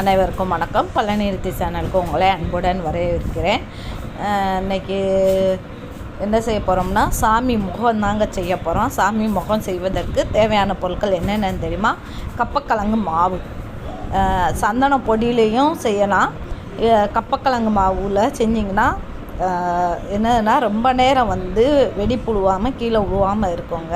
அனைவருக்கும் வணக்கம். பழனிருத்தி சேனலுக்கு உங்களை அன்புடன் வரவேற்கிறேன். இன்றைக்கி இன்னைக்கு என்ன செய்ய போகிறோம்னா சாமி முகம் தாங்க செய்ய போகிறோம் சாமி முகம் செய்வதற்கு தேவையான பொருட்கள் என்னென்னு தெரியுமா? கப்பக்கிழங்கு மாவு. சந்தன பொடியிலையும் செய்யலாம். கப்பக்கிழங்கு மாவில் செஞ்சிங்கன்னா என்னன்னா ரொம்ப நேரம் வந்து வெடி புழுவாமல் கீழே உழுவாமல் இருக்கோங்க.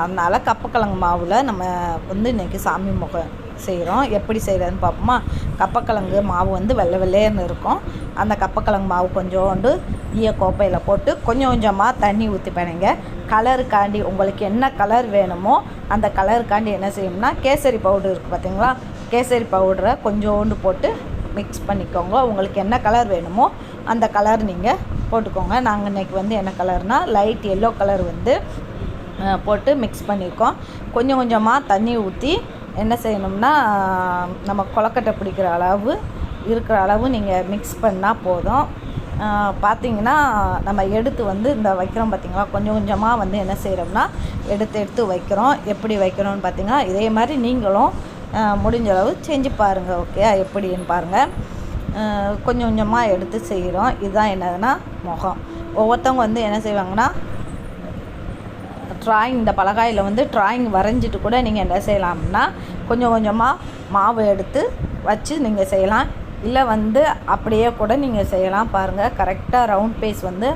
அதனால் கப்பக்கிழங்கு மாவில் நம்ம வந்து இன்றைக்கி சாமி முகம் செய்கிறோம் எப்படி செய்கிறதுன்னு பார்ப்போமா? கப்பக்கிழங்கு மாவு வந்து வெள்ளை வெள்ளையர்னு இருக்கும். அந்த கப்பக்கிழங்கு மாவு கொஞ்சோண்டு ஈய கோப்பையில் போட்டு கொஞ்சம் கொஞ்சமாக தண்ணி ஊற்றிப்பேனுங்க கலருக்காண்டி உங்களுக்கு என்ன கலர் வேணுமோ அந்த கலருக்காண்டி என்ன செய்யணும்னா கேசரி பவுடர் இருக்குது பார்த்தீங்களா கேசரி பவுடரை கொஞ்சோண்டு போட்டு மிக்ஸ் பண்ணிக்கோங்க. உங்களுக்கு என்ன கலர் வேணுமோ அந்த கலர் நீங்கள் போட்டுக்கோங்க. நாங்கள் இன்றைக்கி வந்து என்ன கலர்னால் லைட் எல்லோ கலர் வந்து போட்டு மிக்ஸ் பண்ணியிருக்கோம் கொஞ்சம் கொஞ்சமாக தண்ணி ஊற்றி என்ன செய்யணும்னா நம்ம கொலக்கட்டை பிடிக்கிற அளவு இருக்கிற அளவு நீங்கள் மிக்ஸ் பண்ணால் போதும். பார்த்திங்கன்னா பார்த்தீங்கன்னா நம்ம எடுத்து வந்து இந்த வைக்கிறோம் பார்த்தீங்களா கொஞ்சம் கொஞ்சமாக வந்து என்ன செய்கிறோம்னா எடுத்து எடுத்து வைக்கிறோம். எப்படி வைக்கிறோம்னு பார்த்தீங்கன்னா இதே மாதிரி நீங்களும் முடிஞ்ச அளவு செஞ்சு பாருங்கள் ஓகே எப்படின்னு பாருங்கள் கொஞ்சம் கொஞ்சமாக எடுத்து செய்கிறோம் இதுதான் என்னதுன்னா முகம். ஒவ்வொருத்தவங்க வந்து என்ன செய்வாங்கன்னா ட்ராயிங் இந்த பலகாயில் வந்து ட்ராயிங் வரைஞ்சிட்டு கூட நீங்கள் என்ன செய்யலாம்னா கொஞ்சம் கொஞ்சமாக மாவு எடுத்து வச்சு நீங்கள் செய்யலாம். இல்லை வந்து அப்படியே கூட நீங்கள் செய்யலாம் பாருங்கள் கரெக்டாக ரவுண்ட் ஃபேஸ் வந்து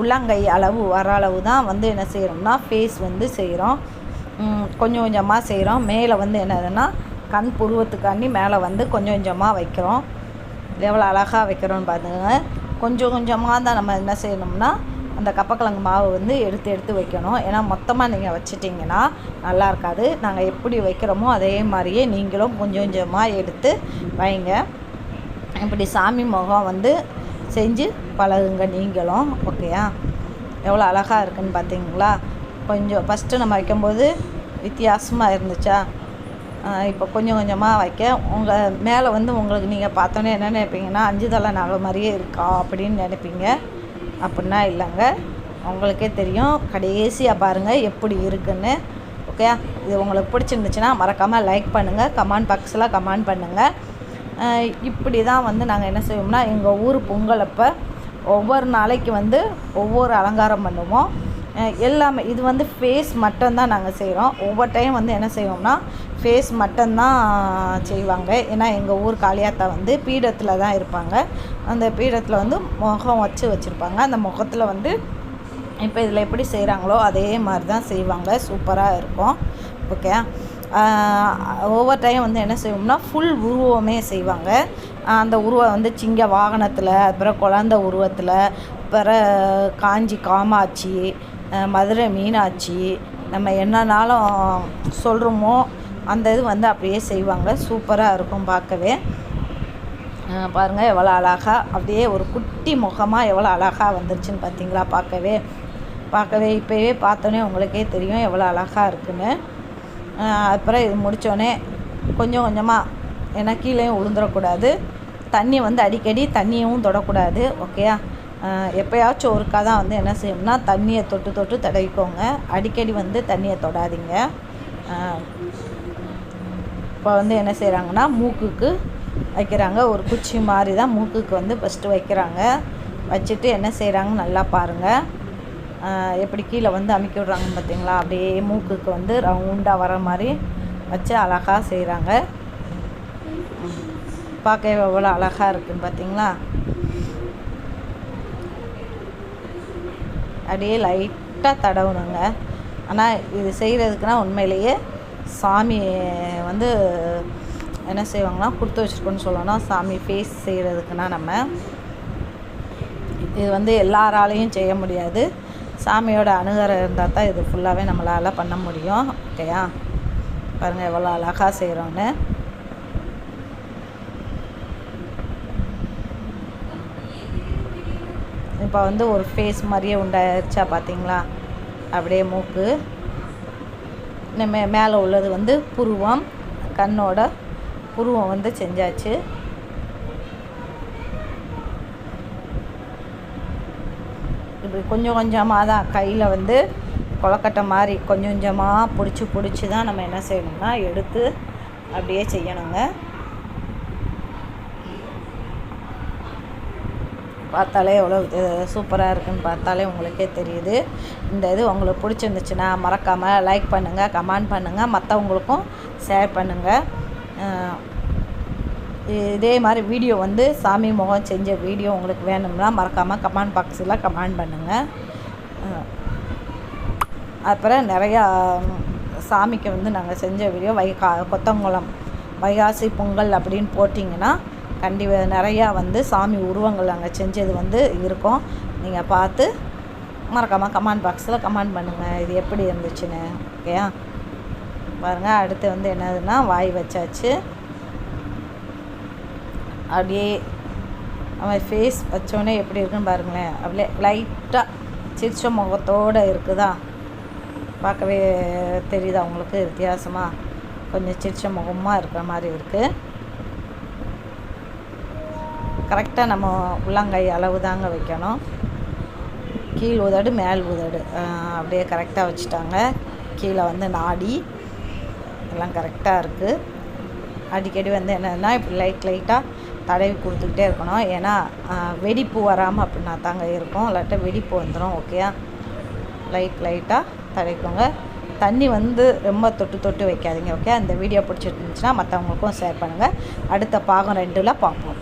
உள்ளங்கை அளவு வர அளவு தான் வந்து என்ன செய்கிறோம்னா ஃபேஸ் வந்து செய்கிறோம் கொஞ்சம் கொஞ்சமாக செய்கிறோம் மேலே வந்து என்னதுன்னா கண் புருவத்துக்காண்டி மேலே வந்து கொஞ்சம் கொஞ்சமாக வைக்கிறோம். எவ்வளோ அழகாக வைக்கிறோன்னு பார்த்துங்க கொஞ்சம் கொஞ்சமாக தான் நம்ம என்ன செய்யணும்னா அந்த கப்பக்கிழங்கு மாவு வந்து எடுத்து எடுத்து வைக்கணும். ஏன்னா மொத்தமாக நீங்கள் வச்சிட்டிங்கன்னா நல்லா இருக்காது. நாங்கள் எப்படி வைக்கிறோமோ அதே மாதிரியே நீங்களும் கொஞ்சம் கொஞ்சமாக எடுத்து வைங்க. இப்படி சாமி முகம் வந்து செஞ்சு பழகுங்க நீங்களும். ஓகேயா? எவ்வளோ அழகாக இருக்குன்னு பார்த்தீங்களா கொஞ்சம் ஃபஸ்ட்டு நம்ம வைக்கும்போது வித்தியாசமாக இருந்துச்சா? இப்போ கொஞ்சம் கொஞ்சமாக வைக்க. உங்கள் மேலே வந்து உங்களுக்கு நீங்கள் பார்த்தோன்னே என்ன நினைப்பீங்கன்னா அஞ்சு தலை நகை மாதிரியே இருக்கா? அப்படின்னு நினைப்பீங்க. அப்படின்னா இல்லைங்க. உங்களுக்கே தெரியும். கடைசியாக பாருங்கள் எப்படி இருக்குன்னு. ஓகே இது உங்களுக்கு பிடிச்சிருந்துச்சுன்னா மறக்காமல் லைக் பண்ணுங்கள் கமெண்ட் பாக்ஸில் கமெண்ட் பண்ணுங்கள் இப்படி தான் வந்து நாங்கள் என்ன செய்வோம்னா எங்கள் ஊர் பொங்கல் அப்போ ஒவ்வொரு நாளைக்கு வந்து ஒவ்வொரு அலங்காரம் பண்ணுவோம். எல்லாமே இது வந்து ஃபேஸ் மட்டும்தான் நாங்கள் செய்கிறோம் ஒவ்வொரு டைம் வந்து என்ன செய்வோம்னா ஃபேஸ் மட்டும்தான் செய்வாங்க. ஏன்னா எங்கள் ஊர் காளியாத்தா வந்து பீடத்தில் தான் இருப்பாங்க. அந்த பீடத்தில் வந்து முகம் வச்சு வச்சுருப்பாங்க. அந்த முகத்தில் வந்து இப்போ இதில் எப்படி செய்கிறாங்களோ அதே மாதிரி தான் செய்வாங்க. சூப்பராக இருக்கும். ஓகே ஒவ்வொரு டைம் வந்து என்ன செய்வோம்னா ஃபுல் உருவமே செய்வாங்க. அந்த உருவம் வந்து சிங்க வாகனத்தில் அப்புறம் குழந்த உருவத்தில் அப்புறம் காஞ்சி காமாட்சி மதுரை மீனாட்சி நம்ம என்னன்னாலும் சொல்கிறோமோ அந்த இது வந்து அப்படியே செய்வாங்க. சூப்பராக இருக்கும் பார்க்கவே. பாருங்கள் எவ்வளோ அழகாக அப்படியே ஒரு குட்டி முகமாக எவ்வளோ அழகாக வந்துருச்சுன்னு பார்த்தீங்களா பார்க்கவே. பார்க்கவே இப்போவே பார்த்தோன்னே உங்களுக்கே தெரியும் எவ்வளோ அழகாக இருக்குன்னு. அப்புறம் இது முடித்தோடனே கொஞ்சம் கொஞ்சமாக ஏன்னா கீழேயும் உளுந்துடக்கூடாது தண்ணி வந்து அடிக்கடி தண்ணியும் தொடக்கூடாது ஓகேயா எப்போயாச்சும் ஒருக்கா தான் வந்து என்ன செய்யணும்னா தண்ணியை தொட்டு தொட்டு தடவிக்கோங்க. அடிக்கடி வந்து தண்ணியை தொடாதீங்க. இப்போ வந்து என்ன செய்கிறாங்கன்னா மூக்குக்கு வைக்கிறாங்க. ஒரு குச்சி மாதிரி தான் மூக்குக்கு வந்து ஃபஸ்ட்டு வைக்கிறாங்க. வச்சுட்டு என்ன செய்கிறாங்க நல்லா பாருங்கள் எப்படி கீழே வந்து அமுக்கி விட்றாங்க பார்த்தீங்களா அப்படியே மூக்குக்கு வந்து ரவுண்டாக வர மாதிரி வச்சு அழகாக செய்கிறாங்க பார்க்க எவ்வளோ அழகாக இருக்குன்னு பார்த்தீங்களா அப்படியே லைட்டாக தடவணுங்க. ஆனால் இது செய்கிறதுக்குனா உண்மையிலேயே சாமி வந்து என்ன செய்வாங்கன்னா கொடுத்து வச்சுருக்கோன்னு சொல்லணும் சாமி ஃபேஸ் செய்கிறதுக்குனா நம்ம இது வந்து எல்லாராலையும் செய்ய முடியாது. சாமியோட அணுகரம் இருந்தால் தான் இது ஃபுல்லாகவே நம்மளால் பண்ண முடியும். ஓகேயா பாருங்கள் எவ்வளோ அழகாக செய்கிறோன்னு இப்போ வந்து ஒரு ஃபேஸ் மாதிரியே உண்டாயிருச்சா பார்த்தீங்களா? அப்படியே மூக்கு. மே மேலே உள்ளது வந்து புருவம் கண்ணோட புருவம் வந்து செஞ்சாச்சு. இப்படி கொஞ்சம் கொஞ்சமாக தான் கையில் வந்து கொலக்கட்டை மாதிரி கொஞ்சம் கொஞ்சமாக பிடிச்சி பிடிச்சி தான் நம்ம என்ன செய்யணும்னா எடுத்து அப்படியே செய்யணுங்க. பார்த்தாலே எவ்வளோ சூப்பராக இருக்குன்னு பார்த்தாலே உங்களுக்கே தெரியுது. இந்த இது உங்களுக்கு பிடிச்சிருந்துச்சுன்னா மறக்காமல் லைக் பண்ணுங்கள் கமெண்ட் பண்ணுங்கள் மற்றவங்களுக்கும் ஷேர் பண்ணுங்கள் இதே மாதிரி வீடியோ வந்து சாமி முகம் செஞ்ச வீடியோ உங்களுக்கு வேணும்னா மறக்காமல் கமெண்ட் பாக்ஸில் கமெண்ட் பண்ணுங்கள் அப்புறம் நிறையா சாமிக்கு வந்து நாங்கள் செஞ்ச வீடியோ வைகா கொத்தங்குளம் வைகாசி பொங்கல் அப்படின்னு போட்டிங்கன்னா கண்டிப்பாக நிறையா வந்து சாமி உருவங்கள் அங்கே செஞ்சது வந்து இருக்கும். நீங்கள் பார்த்து மறக்காமல் கமெண்ட் பாக்ஸில் கமெண்ட் பண்ணுங்கள் இது எப்படி இருந்துச்சுன்னு ஓகேயா பாருங்கள் அடுத்து வந்து என்னதுன்னா வாய் வச்சாச்சு. அப்படியே நம்ம ஃபேஸ் வச்சோடனே எப்படி இருக்குன்னு பாருங்களேன். அப்படியே லைட்டாக சிரிச்ச முகத்தோடு இருக்குதா? பார்க்கவே தெரியுதா உங்களுக்கு? வித்தியாசமாக கொஞ்சம் சிரிச்ச முகமாக இருக்கிற மாதிரி இருக்குது கரெக்டாக நம்ம உள்ளங்கை அளவு தாங்க வைக்கணும். கீழ் உதடு மேல் உதடு. அப்படியே கரெக்டாக வச்சுட்டாங்க. கீழே வந்து நாடி. எல்லாம் கரெக்டாக இருக்குது அடிக்கடி வந்து என்னென்னா இப்படி லைட் லைட்டாக தடவி கொடுத்துக்கிட்டே இருக்கணும். ஏன்னா வெடிப்பு வராமல் அப்படின்னா தாங்க இருக்கும். இல்லாட்டா வெடிப்பு வந்துடும் ஓகேயா லைட் லைட்டாக தடவிக்கோங்க. தண்ணி வந்து ரொம்ப தொட்டு தொட்டு வைக்காதீங்க ஓகே அந்த வீடியோ பிடிச்சிருந்துச்சுன்னா மற்றவங்களுக்கும் ஷேர் பண்ணுங்கள் அடுத்த பாகம் ரெண்டில் பார்ப்போம்.